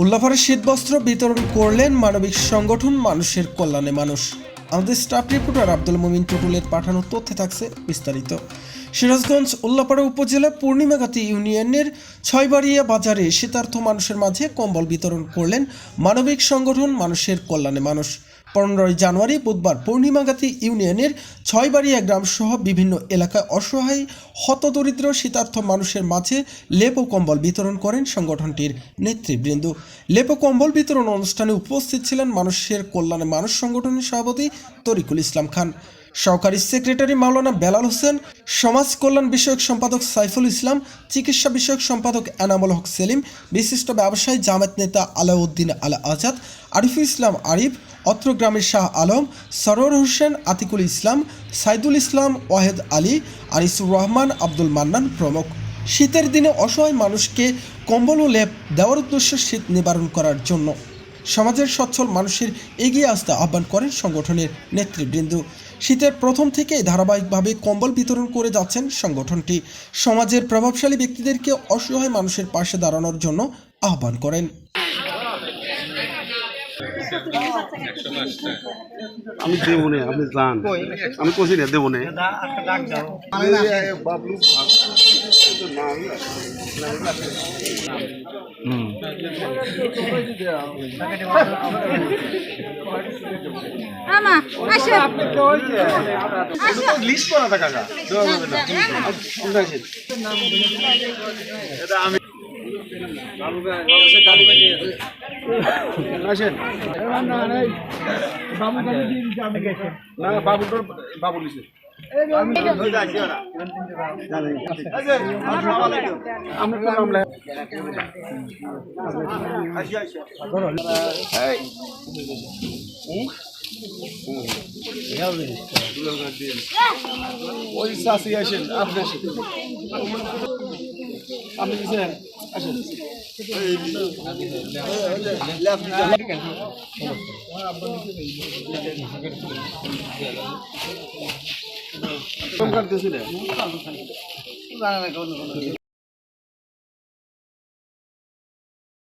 উল্লাফারের শীতবস্ত্র বিতরণ করলেন মানবিক সংগঠন মানুষের কল্যাণে মানুষ। আমাদের স্টাফ রিপোর্টার আব্দুল মুমিন টুটুলের পাঠানো তথ্যে থাকছে বিস্তারিত। সিরাজগঞ্জ উল্লাপাড়া উপজেলা পূর্ণিমাঘাতি ইউনিয়নের ছয়বাড়িয়া বাজারে শীতার্থ মানুষের মাঝে কম্বল বিতরণ করলেন মানবিক সংগঠন মানুষের কল্যাণে মানুষ। পনেরোই জানুয়ারি বুধবার পূর্ণিমাঘাতি ইউনিয়নের ছয়বাড়িয়া গ্রামসহ বিভিন্ন এলাকায় অসহায়, হতদরিদ্র, শীতার্থ মানুষের মাঝে লেপ কম্বল বিতরণ করেন সংগঠনটির নেতৃবৃন্দ। লেপ কম্বল বিতরণ অনুষ্ঠানে উপস্থিত ছিলেন মানুষের কল্যাণে মানুষ সংগঠনের সভাপতি তরিকুল ইসলাম খান। সহকারী সেক্রেটারি মাওলানা বেলাল হোসেন, সমাজ কল্যাণ বিষয়ক সম্পাদক সাইফুল ইসলাম, চিকিৎসা বিষয়ক সম্পাদক এনামুল হক সেলিম, বিশিষ্ট ব্যবসায়ী জামাত নেতা আলাউদ্দিন আলা আজাদ, আরিফুল ইসলাম আরিফ অত্র গ্রামের শাহ আলম সরোর হোসেন, আতিকুল ইসলাম, সাইদুল ইসলাম, ওয়াহেদ আলী, আনিসুর রহমান, আব্দুল মান্নান প্রমুখ। শীতের দিনে অসহায় মানুষকে কম্বল ও লেপ দেওয়ার উদ্দেশ্যে শীত নিবারণ করার জন্য সমাজের সচ্ছল মানুষের এগিয়ে আসতে আহ্বান করেন সংগঠনের নেতৃবৃন্দ। শীতের প্রথম থেকেই ধারাবাহিকভাবে কম্বল বিতরণ করে যাচ্ছেন সংগঠনটি। সমাজের প্রভাবশালী ব্যক্তিদেরকে অসহায় মানুষের পাশে দাঁড়ানোর জন্য আহ্বান করেন। আমি দেবো নে আপনি যান আমি কছি না দেবো নে আমা আসেন না বাবু বাবু আমরা ওই শাসি আসেন আপনি আসেন আপনি দিচ্ছেন আসেন কম কাটতেছিলেন